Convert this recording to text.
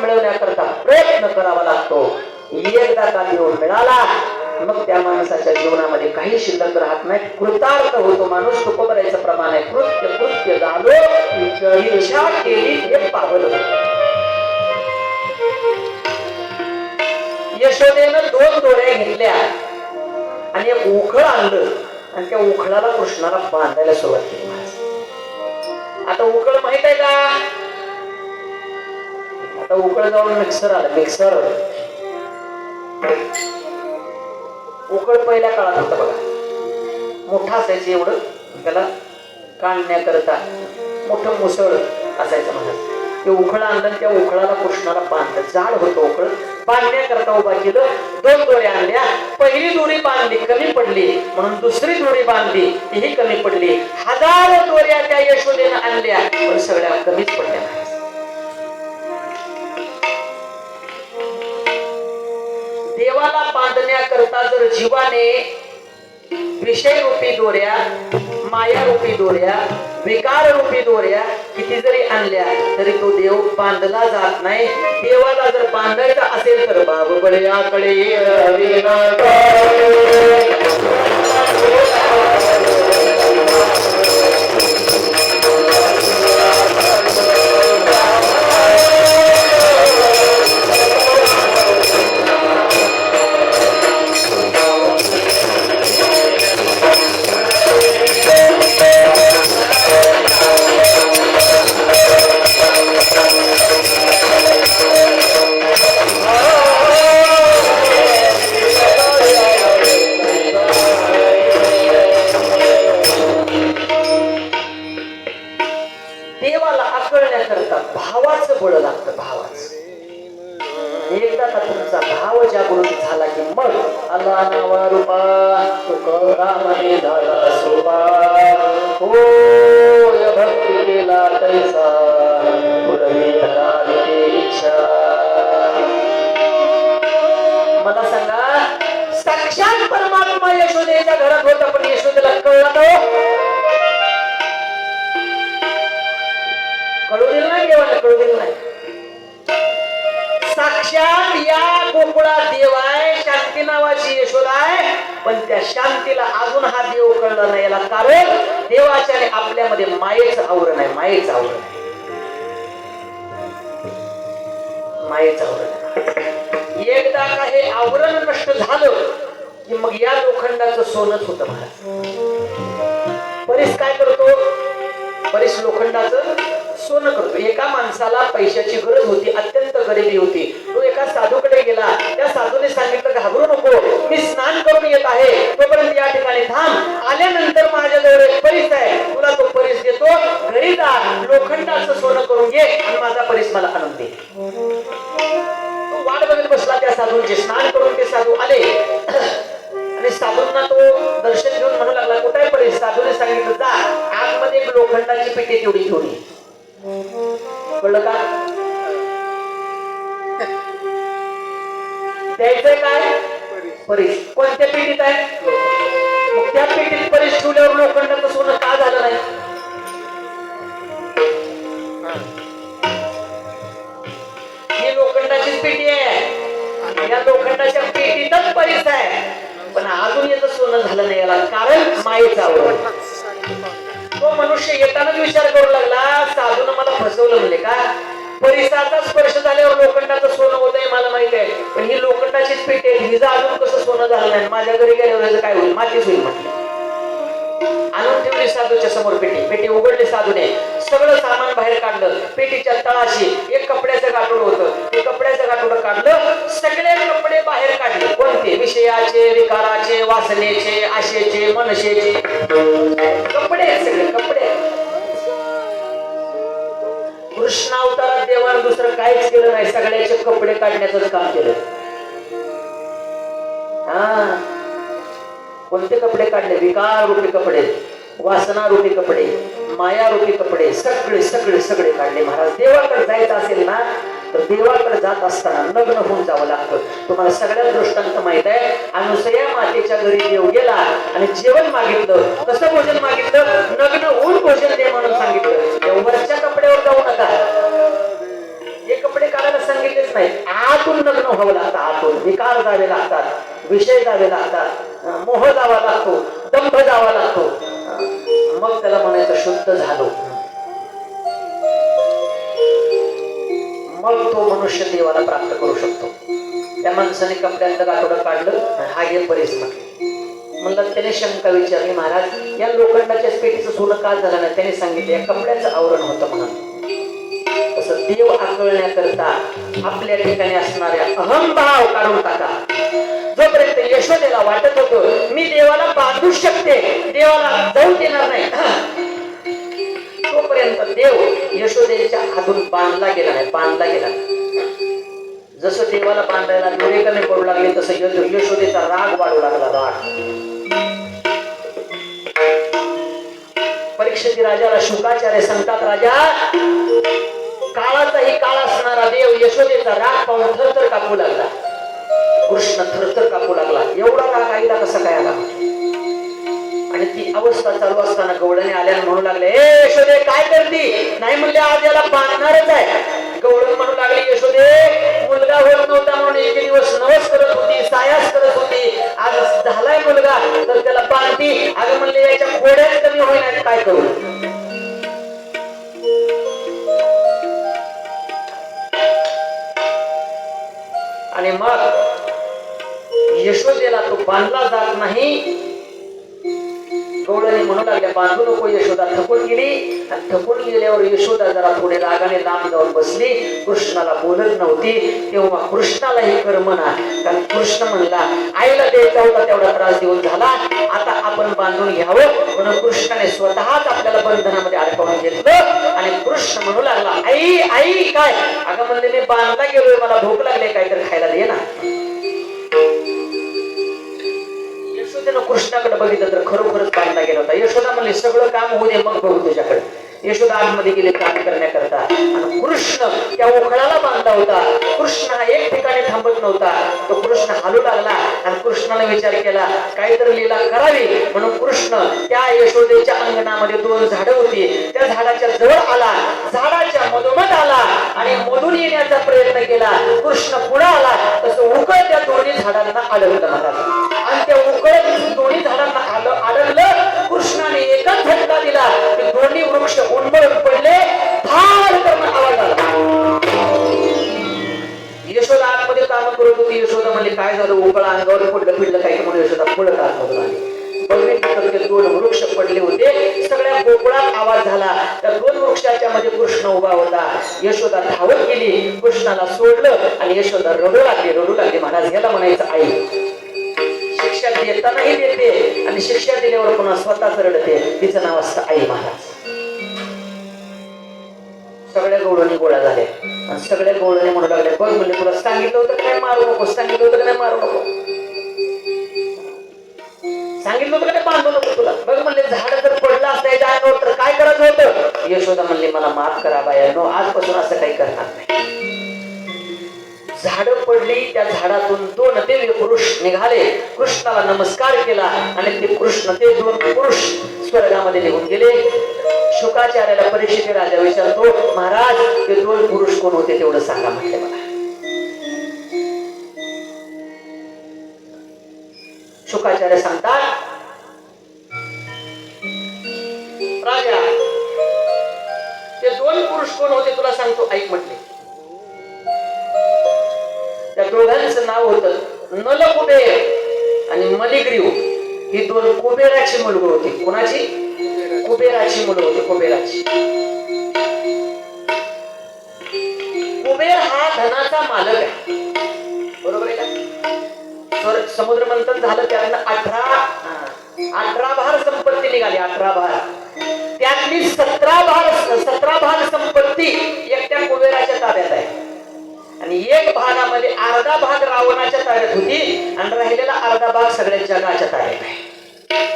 मिळवण्याकरता प्रयत्न करावा लागतो. एकदा का देव मिळाला मग त्या माणसाच्या जीवनामध्ये काही शिल्लक राहत नाही कृतार्थ होतो माणूस तुकोबरायचं प्रमाण आहे. कृत्य कृत्य झालो केली हे पावलं. यशोदेनं दोन दोऱ्या घेतल्या आणि एक उखळ आणलं. आणि त्या उखळाला कृष्णाला बांधायला सुरुवात केली. आता उकळ माहीत आहे का? आता उकळ जाऊन मिक्सर आलं मिक्सर उकळ पहिल्या काळात होता बघा. मोठा असायचं एवढं त्याला काढण्याकरता मोठं मुसळ असायचं म्हणत ते उखळ आणलं त्या उखळाला कृष्णाला बांधलं. जाड होतं उखळ बांधण्याकरता उभा केलं दोन दोऱ्या आणल्या. पहिली दोरी बांधली कमी पडली. म्हणून दुसरी दोरी बांधली तीही कमी पडली. हजार दोऱ्या त्या यशोदेनं आणल्या पण सगळ्या कमीच पडल्या. देवाला बांधण्याकरता जर जीवाने विषय रूपी दोऱ्या माया रूपी दोऱ्या विकार रूपी दोऱ्या किती जरी आणल्या तरी तो देव बांधला जात नाही. देवाला जर बांधायचा असेल तर बाबू बळ्याकडे रूपा झाला सोपा या भक्ती केला तैसा पुरवी धरावी इच्छा. मला सांगा साक्षात परमात्मा यशोदेच्या घरात होता पण यशोदेला कळला तो हो? कळू दिलं नाही देवाला कळू दिलं नाही. साक्षात या गोकुळात देवाय शांती नावाची यशोदा आहे. पण त्या शांतीला अजून हा देव कळला नाही. याला कारण देवाच्या आपल्यामध्ये मायेचं आवरण आहे. मायेचं आवरण आहे. मायेचं आवरण एकदा का हे आवरण नष्ट झालं की मग या लोखंडाचं सोनच होत महाराज परीस काय करतो? परीस लोखंडाचं सोनं करतो. एका माणसाला पैशाची गरज होती अत्यंत गरिबी होती तो एका साधूकडे गेला त्या साधूने सांगितलं घाबरू नको मी स्नान करून येत आहे तोपर्यंत या ठिकाणी थांब आल्यानंतर माझ्याजवळ एक परीस आहे तुला तो परीस देतो घरी जा लोखंडाचं सोनं करून घे आणि मला आनंद दे. वाट बघत बसला त्या साधूंचे स्नान करून ते साधू आले. आणि साधूंना तो दर्शन घेऊन म्हणू लागला कुठे पडेल साधूने सांगितलं जा आतमध्ये एक लोखंडाची पेटी तेवढी ठेवली कळलं का? द्यायचंय काय? परीस. कोणत्या पेटीत आहे? पेटीतच आहे. पण अजून याचं सोनं झालं नाही याला. कारण मायेचा आवड. तो मनुष्य येतानाच विचार करू लागला साधून मला फसवलं म्हणजे का? परिसराचा स्पर्श झाल्यावर लोखंडाचं सोनं होत आहे मला माहीत आहे. पण ही लोखंडाचीच पेटी आहे. हिजा अजून कसं सोनं झालं नाही? माझ्या घरी गेल्यावर काय होईल? मातीच होईल म्हटलं. आणून ठेवली साधूच्या समोर पेटी. पेटी उघडली साधूने. सगळं सामान बाहेर काढलं. पेटीच्या तळाशी एक कपड्याचं गाठोड होतं. ते कपड्याचं गाठोड काढलं सगळे कपडे बाहेर काढले. कोणते? विषयाचे विकाराचे वासनेचे आशेचे मनशेचे कपडे सगळे कपडे कृष्ण अवतारात देवानं दुसरं काहीच केलं नाही. सगळ्याचे कपडे काढण्याचं काम केलं. हा. कोणते कपडे काढले? विकार रूपी कपडे वासना रूपी कपडे माया रूपी कपडे सगळे सगळे सगळे काढले. महाराज देवाकडे जायचं असेल ना तर देवाकडे जात असताना लग्न होऊन जावं लागतं. तुम्हाला सगळ्या दृष्टांत माहीत आहे. अनुसया मातेच्या घरी देव गेला आणि जेवण मागितलं. कसं भोजन मागितलं? नग्न होऊन भोजन दे म्हणून सांगितलं. त्या वरच्या कपड्यावर जाऊ नका. हे कपडे काढायला सांगितलेच नाही आतून लग्न व्हावं लागतं आतून. विकार जावे लागतात. विषय जावे लागतात मोह द्यावा लागतो दंभ जावा लागतो. मग त्याला म्हणायचं शुद्ध झालो. मग तो मनुष्य देवाला प्राप्त करू शकतो. त्या माणसाने कपड्यांचं गाठोडं काढलं हा घे बरेच म्हटले. म्हणलं त्याने शंका विचारली महाराज या लोखंडाच्या पेटीचं सोनं का झालं नाही? त्याने सांगितलं या कपड्याचं आवरण होतं म्हणून. तसं देव आकळण्याकरता आपल्या ठिकाणी असणाऱ्या अहंभाव काढून टाका. जोपर्यंत यशोदेला वाटत होतं मी देवाला बांधू शकते देवाला जाऊ देणार नाही. तोपर्यंत देव यशोदेच्या हातून बांधला गेला नाही बांधला गेला जसं देवाला बांधायला डोळे कमी पडू लागले तसं यशोदेचा राग वाढू लागला राग. परीक्षेची राजाला शुकाचार्य सांगतात राजा काळाचाही काळ असणारा देव यशोदेचा राग पाहून थरथर कापू लागला. कृष्ण थरथर कापू लागला. एवढा राग आईला कसा काय आला आणि ती अवस्था चालू असताना गवळणे आल्याने म्हणू लागले ए यशोदे काय करती? नाही म्हणले आज याला बांधणारच आहे. गवळण म्हणू लागली यशोदे मुलगा होत नव्हता म्हणून एक दिवस नवस करत होती साया यशोदेला तो बांधला जात नाही. गवळणी म्हणू लागल्या बांधू नको यशोदा. थकून गेली. आणि थकून गेल्यावर यशोदा जरा थोडे रागाने लांब जाऊन बसली. कृष्णाला बोलत नव्हती. तेव्हा कृष्णालाही करमना कारण कृष्ण म्हणला आईला द्यायचा होता तेवढा त्रास देऊन झाला. आता आपण बांधून घ्यावं. म्हणून कृष्णाने स्वतःच आपल्याला बंधनामध्ये अडकवून घेतलं. आणि कृष्ण म्हणू लागला आई आई काय? अगं म्हणले मी बांधला गेलोय. मला भूक लागले तर खायला दे ना. यशोदेनं कृष्णाकडे बघितलं तर खरोखरच बांधला गेला होता. यशोदा म्हणले सगळं काम होऊ दे मग बघू तुझ्याकडे. यशोदा आतमध्ये गेले काम करण्याकरता. आणि कृष्ण त्या उखळाला बांधला होता. कृष्ण हा एक ठिकाणी थांबत नव्हता. तो कृष्ण हालू लागला आणि कृष्णाने विचार केला काहीतरी लीला करावी. म्हणून कृष्ण त्या यशोदेच्या अंगणामध्ये दोन झाडं होती. त्या झाडाच्या जवळ आला. झाडाच्या मधोमध आला आणि मधून येण्याचा प्रयत्न केला. कृष्ण पुढे आला. तसं उकळ त्या दोन्ही झाडांना अडवलं महाराज म्हणले काय झालं? उकळा अंगावर पडलं पिडलं काही की म्हणून यशोदा पडत दोन वृक्ष पडले होते. सगळ्या गोकुळात आवाज झाला. त्या दोन वृक्षाच्या मध्ये कृष्ण उभा होता. यशोदा धावत गेली. कृष्णाला सोडलं आणि यशोदा रडू लागली. रडू लागली. महाराज याला म्हणायचं आई शिक्षा देतानाही देते आणि शिक्षा दिल्यावर पुन्हा स्वतःच रडते. तिचं नाव असतं आई महाराज. सगळ्या गवळणी गोळा झाल्या. सगळे बोलणे म्हणू लागले. बघ म्हणजे तुला सांगितलं होतं काय मारू नको? सांगितलं होतं काय मारू नको? सांगितलं होतं काय नाही बांधू नको तुला? बघ म्हणले झाड जर पडलं असतं तर काय करायचं होतं? यशोदा म्हणले मला माफ करा बायानो आजपासून असं काही करणार नाही. झाड पडली त्या झाडातून दोन दिव्य पुरुष निघाले. कृष्णाला नमस्कार केला आणि ते कृष्ण ते दोन पुरुष स्वर्गामध्ये निघून गेले. शुकाचार्याला परीक्षित राजा विचारतो महाराज ते दोन पुरुष कोण होते तेवढं सांगा म्हटलं मला शुकाचार्य सांगतात राजा ते दोन पुरुष कोण होते तुला सांगतो ऐक म्हटले. त्या दोघांचं नाव होतं नलकुबेर आणि मलिग्रीव. ही दोन कुबेराची मुलगी होती. कोणाची? कुबेराची मुलं होती कुबेराची. कुबेर हा धनाचा मालक आहे. बरोबर आहे का? समुद्र मंथन झालं त्यानंतर अठरा अठरा भार संपत्ती निघाली अठरा भार. त्यातली सतरा भार सतरा भाग संपत्ती एकट्या कुबेराच्या ताब्यात आहे. आणि एक भागामध्ये अर्धा भाग रावणाच्या ताब्यात होती आणि राहिलेला अर्धा भाग सगळ्या जगाच्या ताब्यात आहे.